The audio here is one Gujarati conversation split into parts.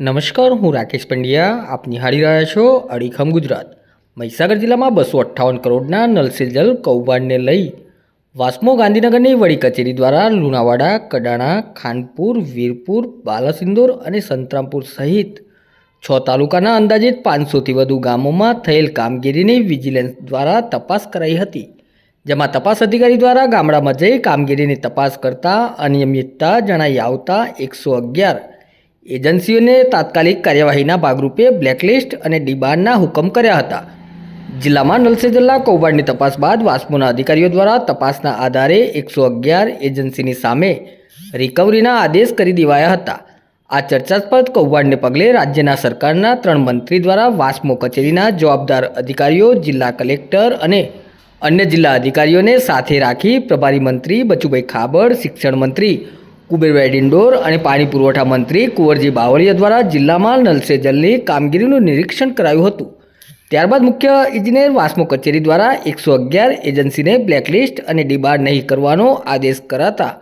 નમસ્કાર, હું રાકેશ પંડ્યા. આપ નિહાળી રહ્યા છો અડીખમ ગુજરાત. મહીસાગર જિલ્લામાં બસો અઠ્ઠાવન કરોડના નલ સે જલ કૌભાંડને લઈ વાસ્મો ગાંધીનગરની વડી કચેરી દ્વારા લુણાવાડા, કડાણા, ખાનપુર, વીરપુર, બાલાસિંદોર અને સંતરામપુર સહિત છ તાલુકાના અંદાજિત પાંચસોથી વધુ ગામોમાં થયેલ કામગીરીની વિજિલન્સ દ્વારા તપાસ કરાઈ હતી, જેમાં તપાસ અધિકારી દ્વારા ગામડામાં જઈ કામગીરીની તપાસ કરતા અનિયમિતતા જણાઈ આવતા એકસો અગિયાર એજન્સીઓને તાત્કાલિક કાર્યવાહીના ભાગરૂપે બ્લેકલિસ્ટ અને ડિબાનના હુકમ કર્યા હતા. જિલ્લામાં નલસે જલ્લા કૌભાંડની તપાસ બાદ વાસ્મોના અધિકારીઓ દ્વારા તપાસના આધારે એકસો અગિયાર એજન્સીની સામે રિકવરીના આદેશ કરી દેવાયા હતા. આ ચર્ચાસ્પદ કૌભાંડને પગલે રાજ્યના સરકારના ત્રણ મંત્રી દ્વારા વાસ્મો કચેરીના જવાબદાર અધિકારીઓ, જિલ્લા કલેક્ટર અને અન્ય જિલ્લા અધિકારીઓને સાથે રાખી પ્રભારી મંત્રી બચુભાઈ ખાબડ, શિક્ષણ મંત્રી કુબેરભાઈ ડિંડોર અને પાણી પુરવઠા મંત્રી કુંવરજી બાવળિયા દ્વારા જિલ્લામાં નલ જલની કામગીરીનું નિરીક્ષણ કરાયું હતું. ત્યારબાદ મુખ્ય ઇજનેર વાસ્મો કચેરી દ્વારા એકસો અગિયાર એજન્સીને બ્લેકલિસ્ટ અને ડિબાર નહીં કરવાનો આદેશ કરાતા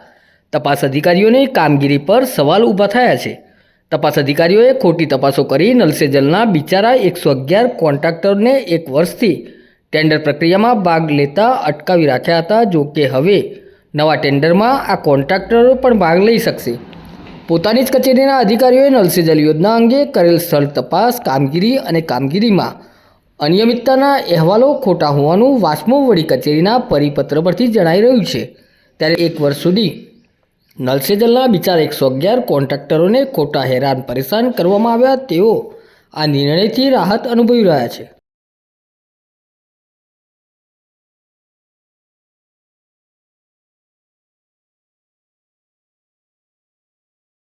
તપાસ અધિકારીઓની કામગીરી પર સવાલ ઊભા થયા છે. તપાસ અધિકારીઓએ ખોટી તપાસો કરી નલ સે જલના બિચારા એકસો અગિયાર કોન્ટ્રાક્ટરને એક વર્ષથી ટેન્ડર પ્રક્રિયામાં ભાગ લેતા અટકાવી રાખ્યા હતા. જો કે હવે નવા ટેન્ડરમાં આ કોન્ટ્રાક્ટરો પણ ભાગ લઈ શકશે. પોતાની જ કચેરીના અધિકારીઓએ નલ સે જલ યોજના અંગે કરેલ સ્થળ તપાસ, કામગીરી અને કામગીરીમાં અનિયમિતતાના અહેવાલો ખોટા હોવાનું વાસ્મો વડી કચેરીના પરિપત્ર પરથી જણાઈ રહ્યું છે. ત્યારે એક વર્ષ સુધી નલસેજલના બિચારા એકસો અગિયાર કોન્ટ્રાક્ટરોને ખોટા હેરાન પરેશાન કરવામાં આવ્યા તેઓ આ નિર્ણયથી રાહત અનુભવી રહ્યા છે.